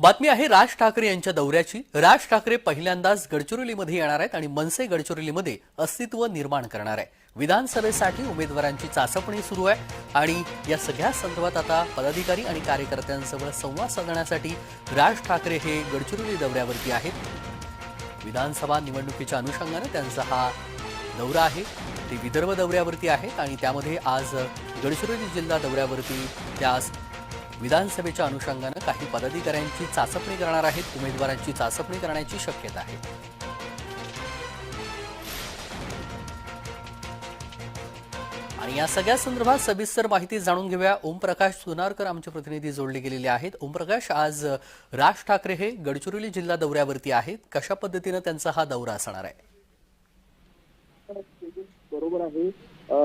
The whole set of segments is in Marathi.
बातमी आहे राज ठाकरे यांच्या दौऱ्याची. राज ठाकरे पहिल्यांदाच गडचिरोलीमध्ये येणार आहेत आणि मनसे गडचिरोलीमध्ये अस्तित्व निर्माण करणार आहे. विधानसभेसाठी उमेदवारांची चाचपणी सुरू आहे आणि या सगळ्या संदर्भात आता पदाधिकारी आणि कार्यकर्त्यांसोबत संवाद साधण्यासाठी राज ठाकरे हे गडचिरोली दौऱ्यावरती आहेत. विधानसभा निवडणुकीच्या अनुषंगानं त्यांचा हा दौरा आहे. ते विदर्भ दौऱ्यावरती आहेत आणि त्यामध्ये आज गडचिरोली जिल्हा दौऱ्यावरती त्यास विधानसभेच्या अनुषंगानं काही पदाधिकाऱ्यांची चाचपणी करणार आहेत उमेदवारांची चाचपणी करण्याची शक्यता आहे. आणि या सगळ्या संदर्भात सविस्तर माहिती जाणून घेऊया. ओमप्रकाश सुनारकर आमचे प्रतिनिधी जोडले गेलेले आहेत. ओमप्रकाश आज राज ठाकरे हे गडचिरोली जिल्हा दौऱ्यावरती आहेत. कशा पद्धतीनं त्यांचा हा दौरा असणार आहे? बरोबर आहे. अ,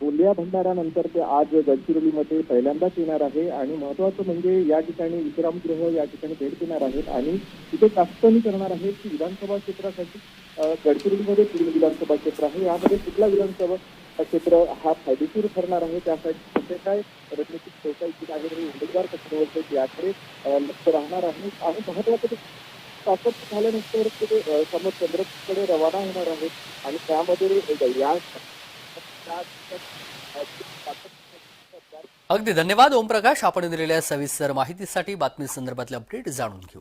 गोंदिया भंडारानंतर ते आज गडचिरोलीमध्ये पहिल्यांदाच येणार आहे आणि महत्वाचं म्हणजे या ठिकाणी विश्रामगृह या ठिकाणी भेट देणार आहेत आणि तिथे चाचपणी करणार आहेत की विधानसभा क्षेत्रासाठी गडचिरोलीमध्ये तीन विधानसभा क्षेत्र आहे. यामध्ये कुठला विधानसभा क्षेत्र हा फायदेशीर ठरणार आहे? त्यासाठी कसे काय रणनीतिक सोसायटी आहे उमेदवार कसे निवडतात याकडे लक्ष राहणार आहे आणि महत्वाचं ताकद झाल्यानंतर ते समोर चंद्रकडे रवाना होणार आहेत आणि त्यामध्ये या अगदी धन्यवाद ओमप्रकाश. आपण दिलेल्या सविस्तर माहितीसाठी बातमी संदर्भातले अपडेट जाणून घेऊ.